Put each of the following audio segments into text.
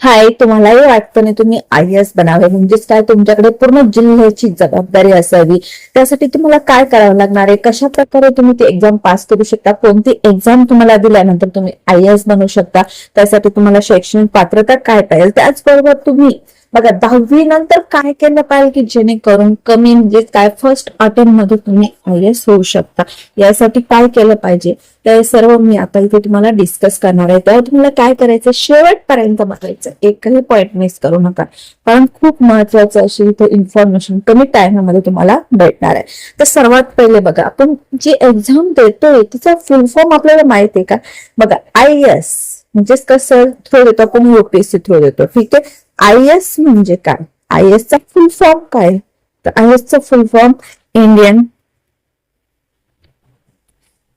हाय तुम्हालाही वाटतं नाही तुम्ही आय एस बनावे. म्हणजेच काय तुमच्याकडे पूर्ण जिल्ह्याची जबाबदारी असावी. त्यासाठी तुम्हाला काय करावं लागणार आहे? कशा प्रकारे तुम्ही ती एक्झाम पास करू शकता? कोणती एक्झाम तुम्हाला दिल्यानंतर तुम्ही आय एस बनवू शकता? त्यासाठी तुम्हाला शैक्षणिक पात्रता काय पाहिजे त्याचबरोबर तुम्ही बघा दहावी नंतर काय केलं पाहिजे की जेणेकरून कमी म्हणजे काय फर्स्ट अटेम्प्टमध्ये तुम्ही आय एस होऊ शकता. यासाठी काय केलं पाहिजे? ते सर्व मी आता इथे तुम्हाला डिस्कस करणार आहे. तेव्हा तुम्हाला काय करायचं? शेवटपर्यंत बघायचं. एकही पॉईंट मिस करू नका. कारण खूप महत्वाचं अशी इथे इन्फॉर्मेशन कमी टाइममध्ये तुम्हाला भेटणार आहे. तर सर्वात पहिले बघा आपण जी एक्झाम देतोय तिचा फुल फॉर्म आपल्याला माहिती आहे का? बघा आय एस म्हणजेच कसं? थ्रो देतो आपण युपीएससी थ्रो देतो ठीक आहे? आय एस म्हणजे काय? आय एस चा फुल फॉर्म काय? तर आय एस चा full form Indian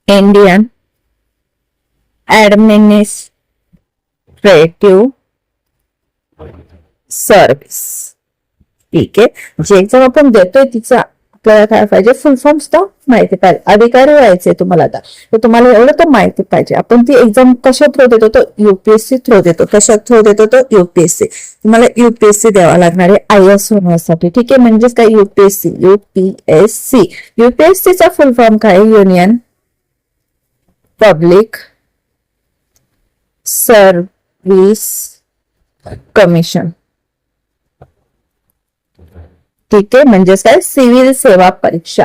Indian administrative service ठीक आहे? जे एक्झाम आपण देतोय तिचा आपल्याला काय पाहिजे? फुल फॉर्म सुद्धा माहिती पाहिजे. अधिकारी व्हायचे तुम्हाला आता. तर तुम्हाला एवढं तर माहिती पाहिजे. आपण ती एक्झाम कशा थ्रू देतो? तो युपीएससी थ्रू देतो. कशा थ्रू देतो? तो युपीएससी तुम्हाला युपीएससी द्यावा लागणार आहे. आय एस होण्यासाठी. ठीक आहे? म्हणजेच काय? युपीएससी युपीएससी युपीएससीचा फुल फॉर्म काय? युनियन पब्लिक सर्व्हिस कमिशन ठीक आहे? म्हणजेच काय? सिव्हिल सेवा परीक्षा.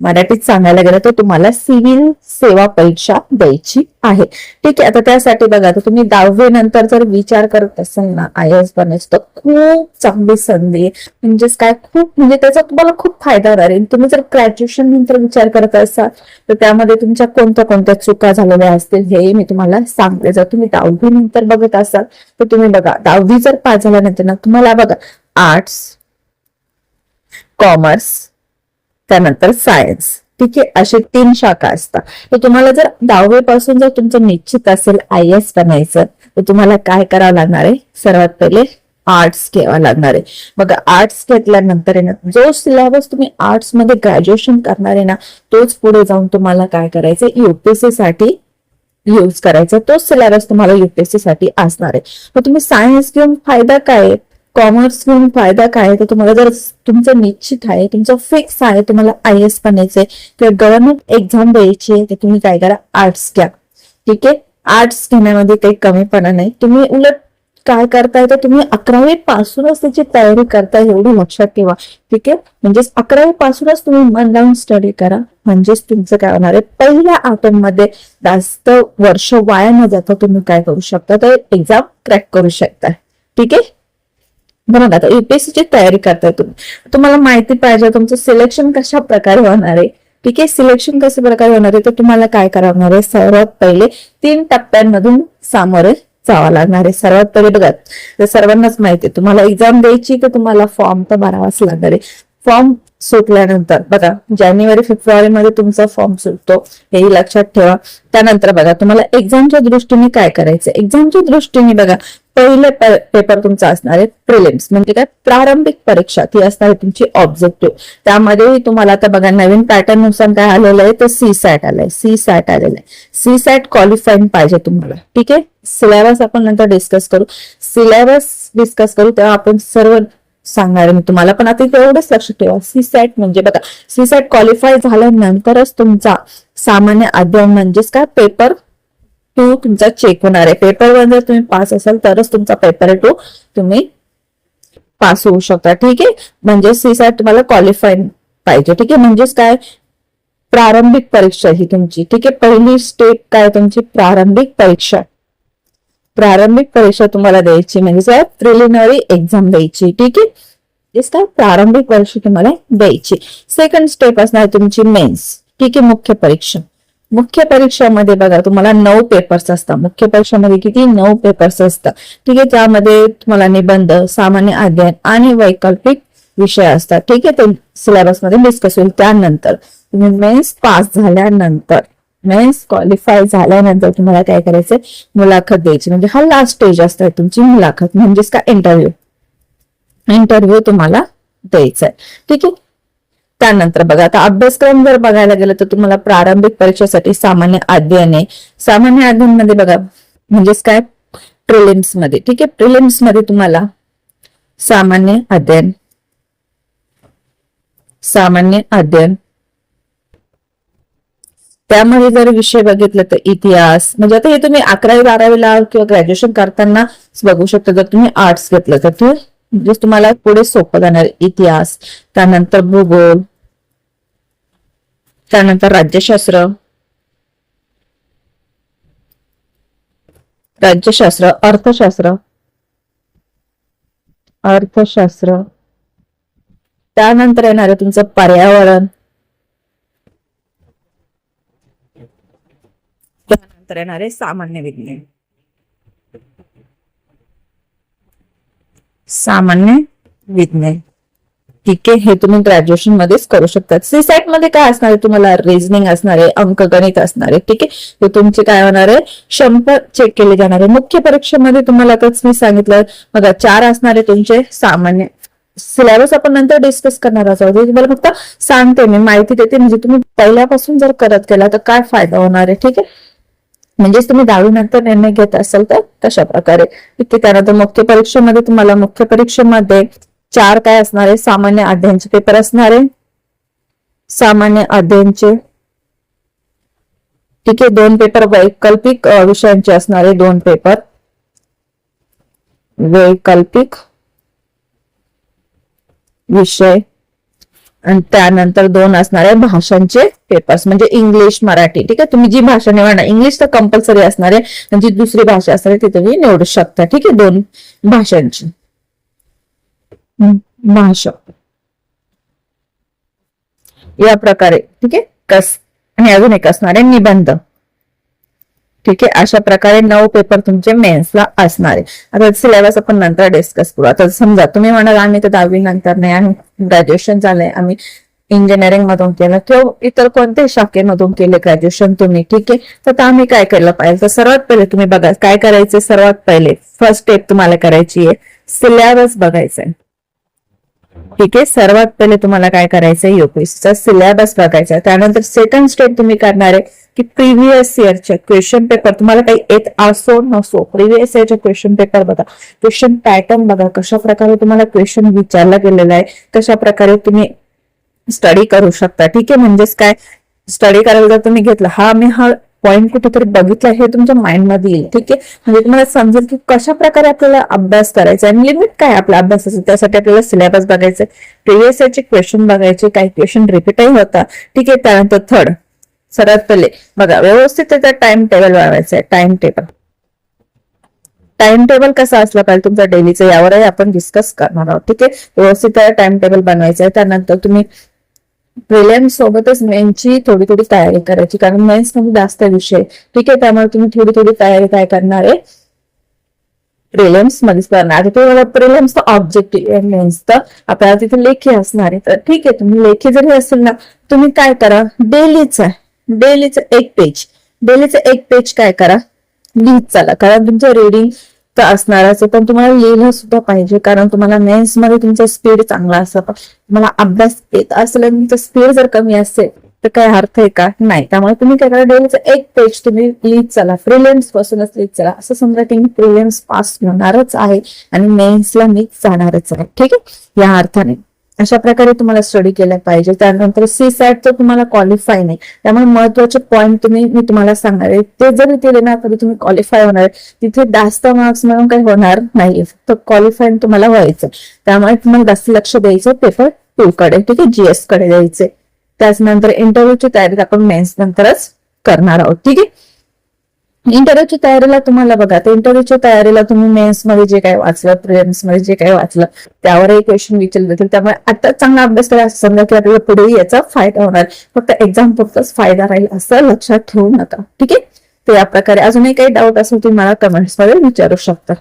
मराठीत सांगायला गेलं तर तुम्हाला सिव्हिल सेवा परीक्षा द्यायची आहे. ठीक आहे? आता त्यासाठी बघा तर तुम्ही दहावी नंतर जर विचार करत असाल ना आय एस बनायचं तर खूप चांगली संधी म्हणजेच काय? खूप म्हणजे त्याचा तुम्हाला खूप फायदा होणार आहे. तुम्ही जर ग्रॅज्युएशन नंतर विचार करत असाल तर त्यामध्ये तुमच्या कोणत्या कोणत्या चुका झालेल्या असतील हे मी तुम्हाला सांगते. जर तुम्ही दहावी नंतर बघत असाल तर तुम्ही बघा दहावी जर पास झाल्यानंतर ना तुम्हाला बघा आर्ट्स कॉमर्स त्यानंतर सायन्स ठीक आहे? असे तीन शाखा असतात. तर तुम्हाला जर दहावीपासून जर तुमचं निश्चित असेल आय एस बनायचं तर तुम्हाला काय करावं लागणार आहे? सर्वात पहिले आर्ट्स घ्यावा लागणार आहे. बघा आर्ट्स घेतल्यानंतर आहे ना जो सिलेबस तुम्ही आर्ट्समध्ये ग्रॅज्युएशन करणार आहे ना तोच पुढे जाऊन तुम्हाला काय करायचं युपीएससी साठी यूज करायचा तोच सिलेबस तुम्हाला युपीएससी साठी असणार आहे. मग तुम्ही सायन्स घेऊन फायदा काय आहे? कॉमर्स घेऊन फायदा काय तर तुम्हाला जर तुमचं निश्चित आहे तुमचं फिक्स आहे तुम्हाला आय एस बनायचंय किंवा गव्हर्नमेंट एक्झाम द्यायची आहे तर तुम्ही काय करा? आर्ट्स घ्या. ठीक आहे? आर्ट्स घेण्यामध्ये काही कमीपणा नाही. तुम्ही उलट काय करताय? तर तुम्ही अकरावी पासूनच त्याची तयारी करताय एवढी लक्षात ठेवा. ठीक आहे? म्हणजेच अकरावी पासूनच तुम्ही मन लावून स्टडी करा. म्हणजेच तुमचं काय होणार आहे? पहिल्या आटममध्ये जास्त वर्ष वाया न जाता तुम्ही काय करू शकता? तर एक्झाम क्रॅक करू शकता ठीक आहे? बरोबर आता युपीएससीची तयारी करताय तुम्ही. तुम्हाला माहिती पाहिजे तुमचं सिलेक्शन कशा प्रकारे होणार आहे? ठीक आहे सिलेक्शन कशा प्रकारे होणार आहे तर तुम्हाला काय करणार आहे? सर्वात पहिले तीन टप्प्यांमधून सामोरे जावं लागणार आहे. सर्वात पहिले बघा तर सर्वांनाच माहिती आहे तुम्हाला एक्झाम द्यायची तर तुम्हाला फॉर्म तर भरावाच लागणार आहे. फॉर्म सुटल्यानंतर. बघा जानेवारी फेब्रुवारी मध्ये तुमचा फॉर्म सुटतो. हेही लक्षात ठेवा. त्यानंतर बघा तुम्हाला एक्झामच्या दृष्टीने काय करायचं एक्झामच्या दृष्टीने बघा पहिले पेपर तुमचा असणार आहे प्रिलिम्स म्हणजे काय? प्रारंभिक परीक्षा. ती असणार आहे तुमची ऑब्जेक्टिव्ह त्यामध्ये तुम्हाला आता बघा नवीन पॅटर्ननुसार काय आलेलं आहे? तर सी सॅट आलंय. सी सॅट आलेलं आहे. सी सॅट क्वालिफाईंग पाहिजे तुम्हाला. ठीक आहे? सिलेबस आपण नंतर डिस्कस करू. सिलेबस डिस्कस करू तेव्हा आपण सर्व सांगणार मी तुम्हाला पण आता एवढंच लक्ष ठेवा. सीसॅट म्हणजे बघा सीसॅट क्वालिफाय झाल्यानंतरच तुमचा सामान्य अध्ययन म्हणजेच काय? पेपर टू तुमचा चेक होणार आहे. पेपर वन जर तुम्ही पास असाल तरच तुमचा पेपर टू तुम्ही पास होऊ शकता. ठीक आहे? म्हणजे सीसॅट तुम्हाला क्वालिफाय पाहिजे. ठीक आहे? म्हणजेच काय? प्रारंभिक परीक्षा ही तुमची. ठीक आहे? पहिली स्टेप काय तुमची? प्रारंभिक परीक्षा. प्रारंभिक परीक्षा तुम्हाला द्यायची. म्हणजे प्रिलिमिनरी एक्झाम द्यायची. ठीक आहे? तेच तर प्रारंभिक परीक्षा तुम्हाला द्यायची सेकंड स्टेप असणार तुमची मेन्स ठीक आहे मुख्य परीक्षा मुख्य परीक्षामध्ये बघा तुम्हाला नऊ पेपर्स असतात मुख्य परीक्षामध्ये किती नऊ पेपर्स असतात ठीक आहे त्यामध्ये तुम्हाला निबंध सामान्य अध्ययन आणि वैकल्पिक विषय असतात ठीक आहे ते सिलेबसमध्ये डिस्कस होईल त्यानंतर तुम्ही मेन्स पास झाल्यानंतर मेन्स क्वालिफाय झाल्यानंतर तुम्हाला काय करायचंय? मुलाखत द्यायची. म्हणजे हा लास्ट स्टेज असतोय तुमची मुलाखत. म्हणजेच का इंटरव्ह्यू इंटरव्ह्यू तुम्हाला द्यायचा आहे ठीक आहे? त्यानंतर बघा आता अभ्यासक्रम जर बघायला गेलं तर तुम्हाला प्रारंभिक परीक्षेसाठी सामान्य अध्ययन सामान्य अध्ययनमध्ये बघा म्हणजेच काय? प्रिलिम्समध्ये. ठीक आहे? प्रिलिम्समध्ये तुम्हाला सामान्य अध्ययन सामान्य अध्ययन. त्यामध्ये जर विषय बघितलं तर इतिहास म्हणजे आता हे तुम्ही अकरावी बारावीला किंवा ग्रॅज्युएशन करताना बघू शकता. जर तुम्ही आर्ट्स घेतलं तर ते म्हणजे तुम्हाला पुढे सोपं जाणार इतिहास त्यानंतर भूगोल त्यानंतर राज्यशास्त्र. राज्यशास्त्र अर्थशास्त्र. अर्थशास्त्र. त्यानंतर येणार आहे तुमचं पर्यावरण. त्यानंतर येणार आहे सामान्य विज्ञान. सामान्य विज्ञान. ठीक आहे हे तुम्ही ग्रॅज्युएशन मध्येच करू शकता सीसॅटमध्ये काय असणार आहे तुम्हाला? रिझनिंग असणार आहे अंकगणित असणार आहे. ठीक आहे ते तुमचे काय होणार आहे? शंभर चेक केले जाणार आहे. मुख्य परीक्षेमध्ये तुम्हाला आताच मी सांगितलं बघा चार असणारे तुमचे सामान्य. सिलेबस आपण नंतर डिस्कस करणार आहोत. म्हणजे तुम्हाला फक्त सांगते मी माहिती देते. म्हणजे तुम्ही पहिल्यापासून जर करत केला तर काय फायदा होणार आहे? ठीक आहे? म्हणजेच तुम्ही दहावी नंतर निर्णय घेत असाल तर कशा प्रकारे. ठीक आहे त्यानंतर मुख्य परीक्षेमध्ये तुम्हाला मुख्य परीक्षेमध्ये चार काय असणार? आहे सामान्य अध्ययनचे पेपर असणार. आहे सामान्य अध्ययनचे. ठीक आहे दोन पेपर वैकल्पिक विषयांचे असणारे दोन पेपर वैकल्पिक विषय. आणि त्यानंतर दोन असणारे भाषांचे पेपर्स म्हणजे इंग्लिश मराठी. ठीक आहे? तुम्ही जी भाषा निवडणार इंग्लिश तर कंपल्सरी असणार आहे. आणि जी दुसरी भाषा असणार आहे ती तुम्ही निवडू शकता. ठीक आहे? दोन भाषांची. भाषा. या प्रकारे. ठीक आहे? कस आणि अजून एक असणार आहे निबंध. ठीक आहे? अशा प्रकारे नऊ पेपर तुमचे मेन्सला असणार आहे. आता सिलेबस आपण नंतर डिस्कस करू. आता समजा तुम्ही म्हणाल आम्ही तर दहावी नंतर नाही आम्ही ग्रॅज्युएशन झालंय आम्ही इंजिनिअरिंग मधून केलं. किंवा इतर कोणत्याही शाखेमधून केले ग्रॅज्युएशन तुम्ही ठीक आहे? तर आम्ही काय केलं पाहिजे? तर सर्वात पहिले तुम्ही बघा काय करायचं सर्वात पहिले? फर्स्ट स्टेप तुम्हाला करायची आहे सिलेबस बघायचा आहे ठीक आहे? सर्वात पहिले तुम्हाला काय करायचंय? युपीएससीचा सिलेबस बघायचा त्यानंतर सेकंड स्टेप तुम्ही करणार आहे की प्रिव्हियस इयरचे क्वेश्चन पेपर तुम्हाला काही येत असो नसो प्रिव्हियस इयरचे क्वेश्चन पेपर बघा. क्वेश्चन पॅटर्न बघा कशा प्रकारे तुम्हाला क्वेश्चन विचारला गेलेला आहे कशा प्रकारे तुम्ही स्टडी करू शकता. ठीक आहे म्हणजेच काय? स्टडी करायला जर तुम्ही घेतला हा मी हा पॉईंट कुठेतरी बघितला हे तुमच्या माइंडमध्ये येईल. ठीक आहे? म्हणजे तुम्हाला समजेल की कशा प्रकारे आपल्याला अभ्यास करायचा आहे आणि लिमिट काय आपला आपल्या अभ्यासाचं? त्यासाठी आपल्याला सिलेबस बघायचं प्रिव्हियस चे क्वेश्चन बघायचे काही क्वेश्चन रिपीटही होता. ठीक आहे त्यानंतर थर्ड सर्वात पहिले. बघा व्यवस्थित त्याचा टाइम टेबल बनवायचा आहे. टाइम टेबल टाइम टेबल कसा असला पाहिजे तुमचा डेलीचं यावरही आपण डिस्कस करणार आहोत. ठीक आहे? व्यवस्थित टाइम टेबल बनवायचं आहे. त्यानंतर तुम्ही प्रिलियम्स सोबतच मेन्सची थोडी थोडी तयारी करायची. कारण मेन्समध्ये जास्त विषय आहे. ठीक आहे? त्यामुळे तुम्ही थोडी थोडी तयारी काय करणार आहे? प्रिलियम्स मध्येच करणार. आहे तुम्हाला प्रिलियम्स तर ऑब्जेक्टिव्ह मेन्स तर. आपल्याला तिथे लेखी असणार आहे. तर ठीक आहे तुम्ही लेखी जरी असेल ना तुम्ही काय करा? डेलीच आहे. डेलीचं एक पेज डेलीचं एक पेज काय करा? लिहित चला. कारण तुमचं रिडिंग तर असणारच पण तुम्हाला लिहिलं सुद्धा पाहिजे. कारण तुम्हाला मेन्समध्ये तुमचा स्पीड चांगला असं तुम्हाला अभ्यास येत असला तुमचा तुमचं स्पीड जर कमी असेल तर काय अर्थ आहे का? नाही. त्यामुळे तुम्ही काय करा डेलीचं एक पेज तुम्ही लिहित चला. प्रिलियम्स पासूनच लिहित चला. असं समजा की मी प्रिलियम्स पास होणारच आहे आणि मेन्सला मी जाणारच आहे. ठीक आहे? या अर्थाने. अशा प्रकारे तुम्हाला स्टडी केल्या पाहिजे. त्यानंतर सी सॅट तर तुम्हाला क्वालिफाय नाही. त्यामुळे महत्त्वाचे पॉईंट तुम्ही मी तुम्हाला सांगणार आहे. ते जरी केले ना तरी तुम्ही क्वालिफाय होणार तिथे जास्त मार्क्स मिळून काही होणार नाही फक्त क्वालिफाय तुम्हाला व्हायचं त्यामुळे तुम्हाला जास्त लक्ष द्यायचं पेपर टू कडे. ठीक आहे? जीएसकडे द्यायचे त्याच नंतर इंटरव्ह्यूची तयारी आपण मेन्स नंतरच करणार आहोत. ठीक आहे? इंटरव्ह्यूच्या तयारीला तुम्हाला बघा तर इंटरव्ह्यूच्या तयारीला तुम्ही मेन्समध्ये जे काही वाचलं प्रिलिम्समध्ये जे काही वाचलं त्यावरही क्वेश्चन विचारले जातील त्यामुळे आता चांगला अभ्यास करा समजा की आपल्याला पुढे याचा फायदा होणार. फक्त एक्झाम पुरताच फायदा राहील असं लक्षात ठेवू नका. ठीक आहे? तर या प्रकारे अजूनही काही डाऊट असेल तुम्ही मला कमेंट्समध्ये विचारू शकता.